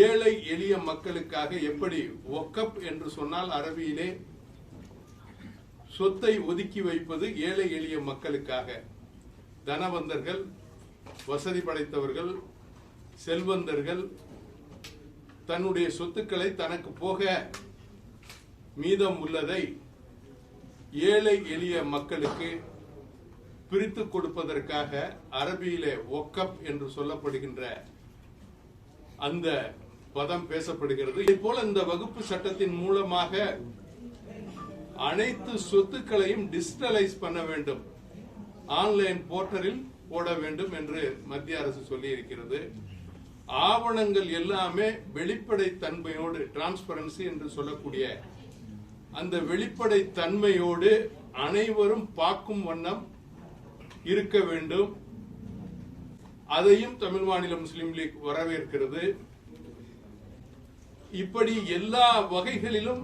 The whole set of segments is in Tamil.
ஏழை எளிய மக்களுக்காக எப்படி ஒக்கப் என்று சொன்னால் அரபியிலே சொத்தை ஒதுக்கி வைப்பது ஏழை எளிய மக்களுக்காக. தனவந்தர்கள் வசதி படைத்தவர்கள் செல்வந்தர்கள் தன்னுடைய சொத்துக்களை தனக்கு போக மீதம் உள்ளதை ஏழை எளிய மக்களுக்கு பிரித்து கொடுப்பதற்காக அரபியிலே ஒக்கப் என்று சொல்லப்படுகின்ற அந்த பதம் பேசப்படுகிறது. இதே போல இந்த வகுப்பு சட்டத்தின் மூலமாக அனைத்து சொத்துக்களையும் டிஜிட்டலைஸ் பண்ண வேண்டும். ஆன்லைன் போர்ட்டலில் போட வேண்டும் என்று மத்திய அரசு சொல்லி இருக்கிறது ஆவணங்கள் எல்லாமே வெளிப்படை தன்மையோடு டிரான்ஸ்பரன்சி என்று சொல்லக்கூடிய அந்த வெளிப்படை தன்மையோடு அனைவரும் பார்க்கும் வண்ணம் இருக்க வேண்டும். அதையும் தமிழ் மாநில முஸ்லீம் லீக் வரவேற்கிறது. இப்படி எல்லா வகைகளிலும்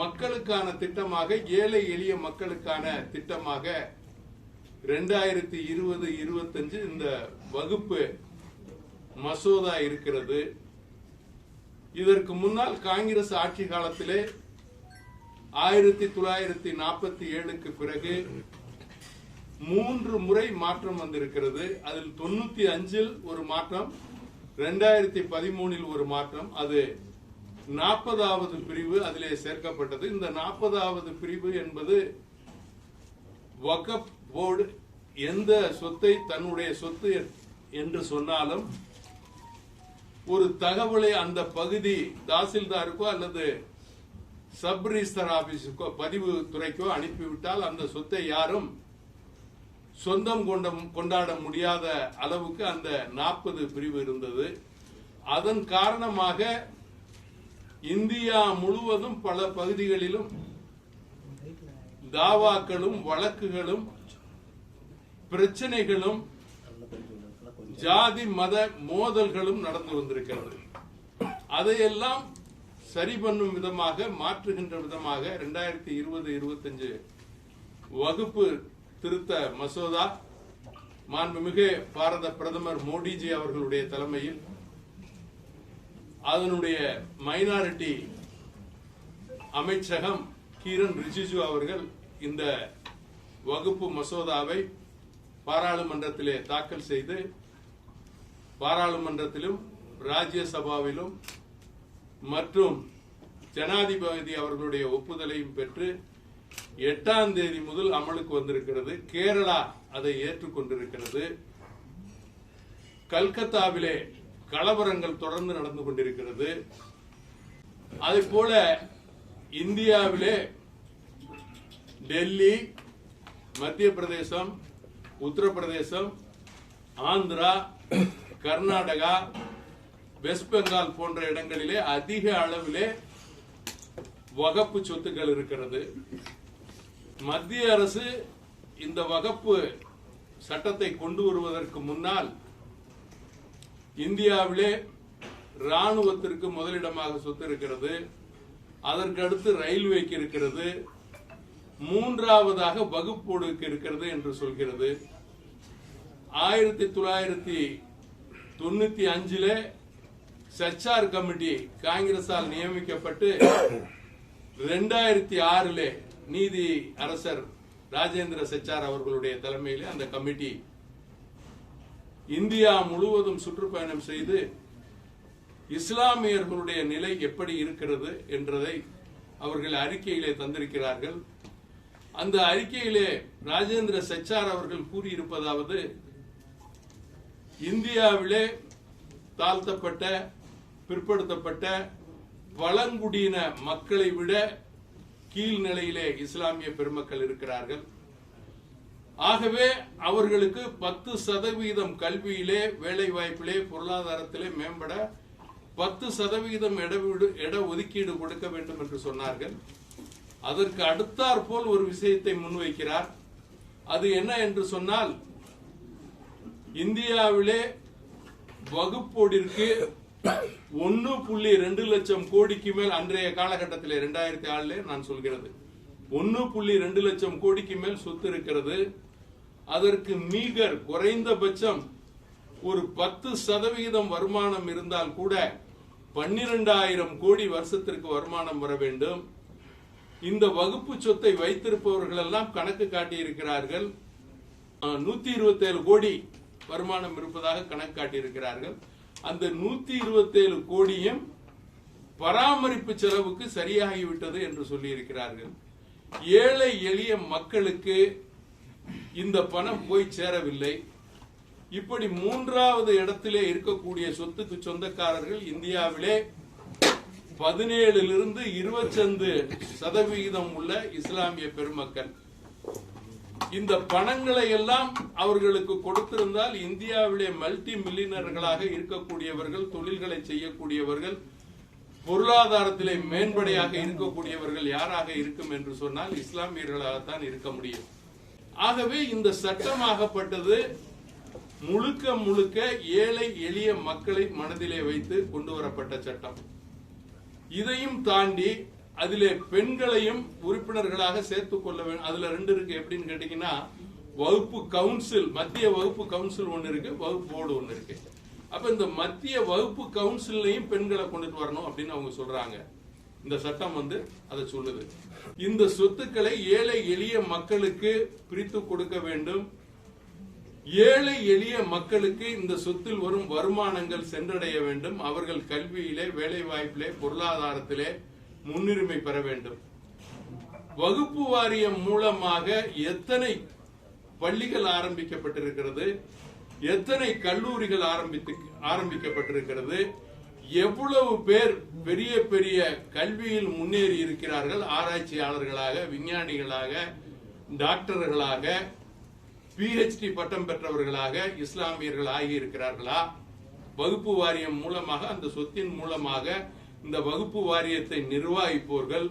மக்களுக்கான திட்டமாக ஏழை எளிய மக்களுக்கான திட்டமாக ரெண்டாயிரத்தி இருபது இருபத்தஞ்சு இந்த வகுப்பு மசோதா இருக்கிறது. இதற்கு முன்னால் காங்கிரஸ் ஆட்சி காலத்திலே ஆயிரத்தி தொள்ளாயிரத்தி நாற்பத்தி ஏழுக்கு பிறகு மூன்று முறை மாற்றம் வந்திருக்கிறது. அதில் தொண்ணூத்தி அஞ்சில் ஒரு மாற்றம் ரெண்டாயிரத்தி பதிமூணில் ஒரு மாற்றம் அது நாற்பதாவது பிரிவு அதிலே சேர்க்கப்பட்டது. இந்த நாற்பதாவது பிரிவு என்பது வக்கப் போர்டு எந்த சொத்தை தன்னுடைய சொத்து என்று சொன்னாலும் ஒரு தகவலை அந்த பகுதி தாசில்தாருக்கோ அல்லது சப் ரிஜிஸ்டர் ஆபீஸுக்கோ பதிவு துறைக்கோ அனுப்பிவிட்டால் அந்த சொத்தை யாரும் சொந்தம் கொண்ட கொண்டாட முடியாத அளவுக்கு அந்த நாற்பது பிரிவு இருந்தது. அதன் காரணமாக இந்தியா முழுவதும் பல பகுதிகளிலும் தாவாக்களும் வழக்குகளும் பிரச்சனைகளும் ஜாதி மத மோதல்களும் நடந்து வந்திருக்கிறது. அதையெல்லாம் சரி பண்ணும் விதமாக மாற்றுகின்ற விதமாக ரெண்டாயிரத்தி இருபது இருபத்தஞ்சு வகுப்பு திருத்த மசோதா. மாண்புமிகு பாரத பிரதமர் மோடிஜி அவர்களுடைய தலைமையில் அதனுடைய மைனாரிட்டி அமைச்சகம் கிரண் ரிஜிஜு அவர்கள் இந்த வகுப்பு மசோதாவை பாராளுமன்றத்திலே தாக்கல் செய்து பாராளுமன்றத்திலும் ராஜ்யசபாவிலும் மற்றும் ஜனாதிபதி அவர்களுடைய ஒப்புதலையும் பெற்று எட்டாம் தேதி முதல் அமலுக்கு வந்திருக்கிறது. கேரளா அதை ஏற்றுக்கொண்டிருக்கிறது. கல்கத்தாவிலே கலவரங்கள் தொடர்ந்து நடந்து கொண்டிருக்கிறது. அதே போல இந்தியாவிலே டெல்லி மத்திய பிரதேசம் உத்தரப்பிரதேசம் ஆந்திரா கர்நாடகா வெஸ்ட் பெங்கால் போன்ற இடங்களிலே அதிக அளவிலே வகப்பு சொத்துக்கள் இருக்கிறது. மத்திய அரசு இந்த வகப்பு சட்டத்தை கொண்டு வருவதற்கு முன்னால் இந்தியாவிலே ராணுவத்திற்கு முதலிடமாக சொத்து இருக்கிறது அதற்கு அடுத்து ரயில்வேக்கு இருக்கிறது மூன்றாவதாக வகுப்போடுக்கு இருக்கிறது என்று சொல்கிறது. ஆயிரத்தி தொள்ளாயிரத்தி தொண்ணூத்தி அஞ்சுல சச்சார் கமிட்டி காங்கிரஸால் நியமிக்கப்பட்டு ரெண்டாயிரத்தி ஆறுல நீதி அரசர் ராஜேந்திர செச்சார் அவர்களுடைய தலைமையிலே அந்த கமிட்டி இந்தியா முழுவதும் சுற்றுப்பயணம் செய்து இஸ்லாமியர்களுடைய நிலை எப்படி இருக்கிறது என்றதை அவர்கள் அறிக்கையிலே தந்திருக்கிறார்கள். அந்த அறிக்கையிலே ராஜேந்திர செச்சார் அவர்கள் கூறியிருப்பதாவது இந்தியாவிலே தாழ்த்தப்பட்ட பிற்படுத்தப்பட்ட பழங்குடியின மக்களை விட கீழ்நிலையிலே இஸ்லாமிய பெருமக்கள் இருக்கிறார்கள். ஆகவே அவர்களுக்கு பத்து சதவீதம் கல்வியிலே வேலை வாய்ப்பிலே பொருளாதாரத்திலே மேம்பட பத்து சதவீதம் இட இட ஒதுக்கீடு கொடுக்க வேண்டும் என்று சொன்னார்கள். அதற்கு அடுத்தாற் போல் ஒரு விஷயத்தை முன்வைக்கிறார். அது என்ன என்று சொன்னால் இந்தியாவிலே வகுப்போடிற்கு ஒன்னு புள்ளி ரெண்டு லட்சம் கோடிக்கு மேல் அன்றைய காலகட்டத்தில் இரண்டாயிரத்தி ஆறுல நான் சொல்கிறது. ஒன்னு புள்ளி ரெண்டு லட்சம் கோடிக்கு மேல் சொத்து இருக்கிறது. அதற்கு மீகர் குறைந்தபட்சம் ஒரு பத்து சதவிகிதம் வருமானம் இருந்தால் கூட பன்னிரெண்டாயிரம் கோடி வருஷத்திற்கு வருமானம் வர வேண்டும். இந்த வகுப்பு சொத்தை வைத்திருப்பவர்கள் எல்லாம் கணக்கு காட்டியிருக்கிறார்கள். நூத்தி இருபத்தி ஏழு கோடி வருமானம் இருப்பதாக கணக்கு காட்டியிருக்கிறார்கள். அந்த நூத்தி இருபத்தி ஏழு கோடியும் பராமரிப்பு செலவுக்கு சரியாகிவிட்டது என்று சொல்லியிருக்கிறார்கள். ஏழை எளிய மக்களுக்கு இந்த பணம் போய் சேரவில்லை. இப்படி மூன்றாவது இடத்திலே இருக்கக்கூடிய சொத்துக்கு சொந்தக்காரர்கள் இந்தியாவிலே பதினேழிலிருந்து இருபத்தஞ்சு சதவிகிதம் உள்ள இஸ்லாமிய பெருமக்கள். இந்த பணங்களை எல்லாம் அவர்களுக்கு கொடுத்திருந்தால் இந்தியாவிலே மல்டி மில்லியனர்களாக இருக்கக்கூடியவர்கள் தொழில்களை செய்யக்கூடியவர்கள் பொருளாதாரத்திலே மேம்படையாக இருக்கக்கூடியவர்கள் யாராக இருக்கும் என்று சொன்னால் இஸ்லாமியர்களாகத்தான் இருக்க முடியும். ஆகவே இந்த சட்டமாகப்பட்டது முழுக்க முழுக்க ஏழை எளிய மக்களை மனதிலே வைத்து கொண்டு வரப்பட்ட சட்டம். இதையும் தாண்டி அதிலே பெண்களையும் உறுப்பினர்களாக சேர்த்துக் கொள்ள வேண்டும் அதுல ரெண்டு இருக்கு. எப்படின்னு கேட்டீங்கன்னா வகுப்பு கவுன்சில் மத்திய வகுப்பு கவுன்சில் ஒன்னு இருக்கு வகுப்பு போர்டு ஒன்னு இருக்கு. அப்ப இந்த மத்திய வகுப்பு கவுன்சிலையும் பெண்களை கொண்டுட்டு வரணும் அப்படின்னு அவங்க சொல்றாங்க. இந்த சட்டம் வந்து அதை சொல்லுது. இந்த சொத்துக்களை ஏழை எளிய மக்களுக்கு பிரித்து கொடுக்க வேண்டும். ஏழை எளிய மக்களுக்கு இந்த சொத்தில் வரும் வருமானங்கள் சென்றடைய வேண்டும். அவர்கள் கல்வியிலே வேலை வாய்ப்பிலே பொருளாதாரத்திலே முன்னுரிமை பெற வேண்டும். வகுப்பு வாரியம் மூலமாக எத்தனை பள்ளிகள் ஆரம்பிக்கப்பட்டிருக்கிறது? எத்தனை கல்லூரிகள் ஆரம்பித்து ஆரம்பிக்கப்பட்டிருக்கிறது? எவ்வளவு பேர் பெரிய பெரிய கல்வியில் முன்னேறி இருக்கிறார்கள்? ஆராய்ச்சியாளர்களாக விஞ்ஞானிகளாக டாக்டர்களாக பிஹெச்டி பட்டம் பெற்றவர்களாக இஸ்லாமியர்கள் ஆகி இருக்கிறார்களா வகுப்பு வாரியம் மூலமாக அந்த சொத்தின் மூலமாக இந்த வகுப்பு வாரியத்தை நிர்வாகிப்போர்கள்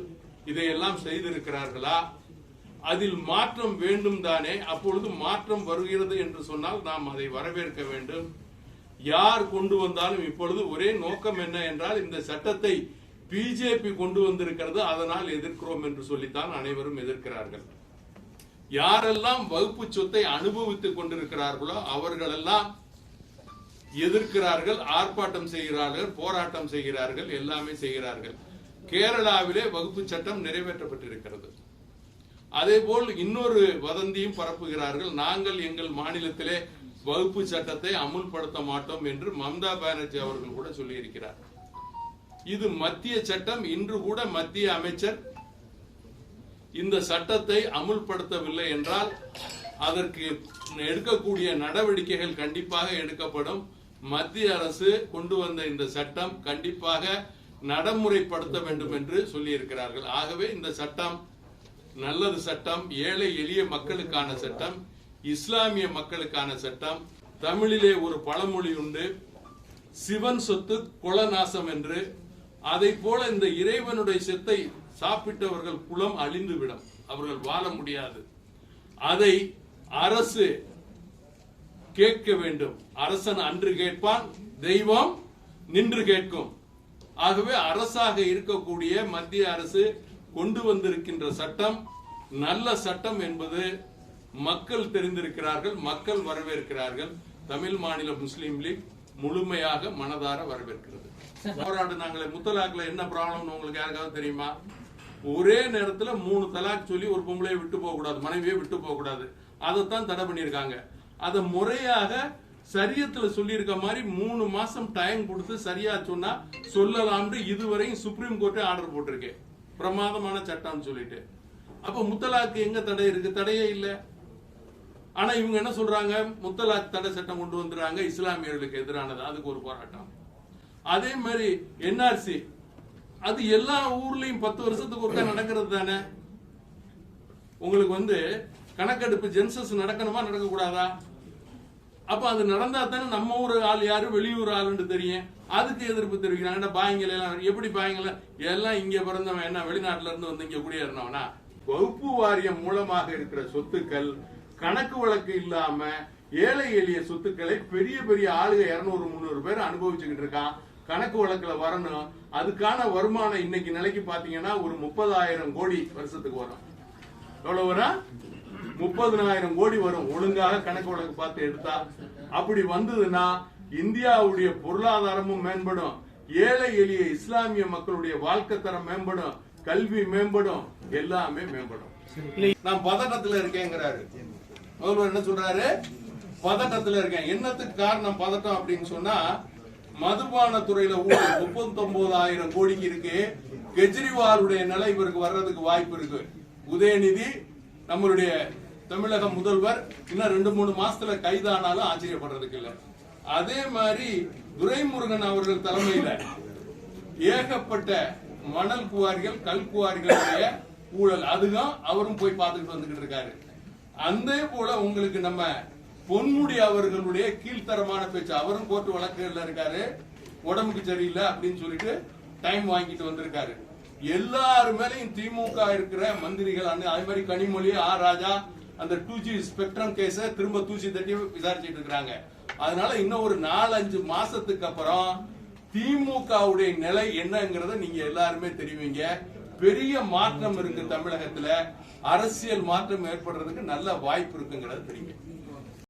இதையெல்லாம் செய்திருக்கிறார்களா? அதில் மாற்றம் வேண்டும் தானே? அப்பொழுது மாற்றம் வருகிறது என்று சொன்னால் நாம் அதை வரவேற்க வேண்டும். யார் கொண்டு வந்தாலும் இப்பொழுது ஒரே நோக்கம் என்ன என்றால் இந்த சட்டத்தை பிஜேபி கொண்டு வந்திருக்கிறது அதனால் எதிர்க்கிறோம் என்று சொல்லித்தான் அனைவரும் எதிர்க்கிறார்கள். யாரெல்லாம் வகுப்பு சொத்தை அனுபவித்துக் கொண்டிருக்கிறார்களோ அவர்களெல்லாம் எதிர்க்கிறார்கள் ஆர்ப்பாட்டம் செய்கிறார்கள் போராட்டம் செய்கிறார்கள் எல்லாமே செய்கிறார்கள். கேரளாவிலே வகுப்பு சட்டம் நிறைவேற்றப்பட்டிருக்கிறது. அதே போல் இன்னொரு வதந்தியும் பரப்புகிறார்கள். நாங்கள் எங்கள் மாநிலத்திலே வகுப்பு சட்டத்தை அமுல்படுத்த மாட்டோம் என்று மம்தா பானர்ஜி அவர்கள் கூட சொல்லியிருக்கிறார். இது மத்திய சட்டம். இன்று கூட மத்திய அமைச்சர் இந்த சட்டத்தை அமுல்படுத்தவில்லை என்றால் அதற்கு எடுக்கக்கூடிய நடவடிக்கைகள் கண்டிப்பாக எடுக்கப்படும். மத்திய அரசு கொண்டு வந்த இந்த சட்டம் கண்டிப்பாக நடைமுறைப்படுத்த வேண்டும் என்று சொல்லியிருக்கிறார்கள். ஆகவே இந்த சட்டம் நல்லது சட்டம் ஏழை எளிய மக்களுக்கான சட்டம் இஸ்லாமிய மக்களுக்கான சட்டம் தமிழிலே ஒரு பழமொழி உண்டு சிவன் சொத்து குலநாசம் என்று. அதை போல இந்த இறைவனுடைய சொத்தை சாப்பிட்டவர்கள் குலம் அழிந்துவிடும் அவர்கள் வாழ முடியாது. அதை அரசு கேட்க வேண்டும். அரசன் அன்று கேட்பான் தெய்வம் நின்று கேட்கும். ஆகவே அரசாக இருக்கக்கூடிய மத்திய அரசு கொண்டு வந்திருக்கின்ற சட்டம் நல்ல சட்டம் என்பது மக்கள் தெரிந்திருக்கிறார்கள் மக்கள் வரவேற்கிறார்கள். தமிழ் மாநில முஸ்லீம் லீக் முழுமையாக மனதார வரவேற்கிறது. போராடினாங்களே முத்தலாக்ல என்ன ப்ராப்ளம் உங்களுக்கு யாருக்காவது தெரியுமா? ஒரே நேரத்துல மூணு தலாக் சொல்லி ஒரு பொம்பளையை விட்டு போக கூடாது மனைவியை விட்டு போக கூடாது அதைத்தான் தடை பண்ணியிருக்காங்க. அதை முறையாக சரியத்துல சொல்லியிருக்க மாதிரி மூணு மாசம் டைம் கொடுத்து சரியா சொன்னா சொல்லலாம்னு இதுவரையும் சுப்ரீம் கோர்ட்டே ஆர்டர் போட்டிருக்கேன். பிரமாதமான சட்டம்னு சொல்லிட்டு. அப்ப முத்தலாக்கு எங்க தடை இருக்கு? தடையே இல்லை. ஆனா இவங்க என்ன சொல்றாங்க? முத்தலாக் தடை சட்டம் கொண்டு வந்துறாங்க இஸ்லாமியர்களுக்கு எதிரானது. அதுக்கு ஒரு போராட்டம். அதே மாதிரி என்ஆர்சி அது எல்லா ஊர்லயும் பத்து வருஷத்துக்கு ஒருக்கா நடக்கிறது தானே? உங்களுக்கு வந்து கணக்கெடுப்பு ஜென்சஸ் நடக்கணுமா? நடக்கக்கூடாதா? அப்ப அது நடந்தா தானே நம்ம ஊர் ஆள் யாரு வெளியூர் ஆளுன்னு தெரியும். அதுக்கு எதிர்ப்பு தெரிவிக்கிறாங்க. பாயங்கள் எல்லாம் எப்படி பாய்ங்கள எல்லாம் இங்க பிறந்தவன் என்ன வெளிநாட்டுல இருந்து வந்து இங்க குடியேறினவனா? வகுப்பு வாரியம் மூலமாக இருக்கிற சொத்துக்கள் கணக்கு வழக்கு இல்லாம ஏழை எளிய சொத்துக்களை பெரிய பெரிய ஆளுக இருநூறு முந்நூறு பேர் அனுபவிச்சுக்கிட்டு இருக்கான். கணக்கு வழக்குல வரணும். அதுக்கான வருமானம் இன்னைக்கு நிலைக்கு பாத்தீங்கன்னா ஒரு முப்பதாயிரம் கோடி வருஷத்துக்கு வரும். எவ்வளவு வரும்? முப்பதுனாயிரம் கோடி வரும். ஒழுங்காக கணக்கு வழக்கு பார்த்து எடுத்தா அப்படி வந்ததுன்னா இந்தியாவுடைய பொருளாதாரமும் மேம்படும். ஏழை எளிய இஸ்லாமிய மக்களுடைய வாழ்க்கை தரம் மேம்படும். கல்வி மேம்படும். எல்லாமே மேம்படும். நான் பதட்டத்துல இருக்கேங்கிறாரு. முதல்வர் என்ன சொல்றாரு? பதட்டத்துல இருக்கேன். என்னத்துக்கு காரணம் பதட்டம் அப்படின்னு சொன்னா மதுபான துறையில ஊழல் முப்பத்தொன்பதாயிரம் கோடிக்கு இருக்கு. கெஜ்ரிவாலுடைய நிலை இவருக்கு வர்றதுக்கு வாய்ப்பு இருக்கு. உதயநிதி நம்மளுடைய தமிழக முதல்வர் இன்னும் ரெண்டு மூணு மாசத்துல கைதானாலும் ஆச்சரியப்படுறதுக்கு இல்ல. அதே மாதிரி துரைமுருகன் அவர்கள் தலைமையில ஏகப்பட்ட மணல் குவாரிகள் கல் குவாரிகளுடைய ஊழல். அதுதான் அவரும் போய் பார்த்துட்டு வந்துகிட்டு இருக்காரு. அந்த போல உங்களுக்கு நம்ம பொன்முடி அவர்களுடைய கீழ்த்தரமான பேச்சு. அவரும் கோர்ட்டு வழக்குல இருக்காரு. உடம்புக்கு சரியில்லை அப்படின்னு சொல்லிட்டு டைம் வாங்கிட்டு வந்திருக்காரு. எல்லாரு மேலையும் திமுக இருக்கிற மந்திரிகள் அதே மாதிரி கனிமொழி ஆர் ராஜா அந்த டூ ஜி ஸ்பெக்ட்ரம் கேஸ திரும்ப தூசி தட்டி விசாரிச்சுட்டு இருக்கிறாங்க. அதனால இன்னும் ஒரு நாலஞ்சு மாசத்துக்கு அப்புறம் திமுகவுடைய நிலை என்னங்கிறத நீங்க எல்லாருமே தெரிவிங்க. பெரிய மாற்றம் இருக்கு தமிழகத்துல. அரசியல் மாற்றம் ஏற்படுறதுக்கு நல்ல வாய்ப்பு இருக்குங்கிறத தெரியுங்க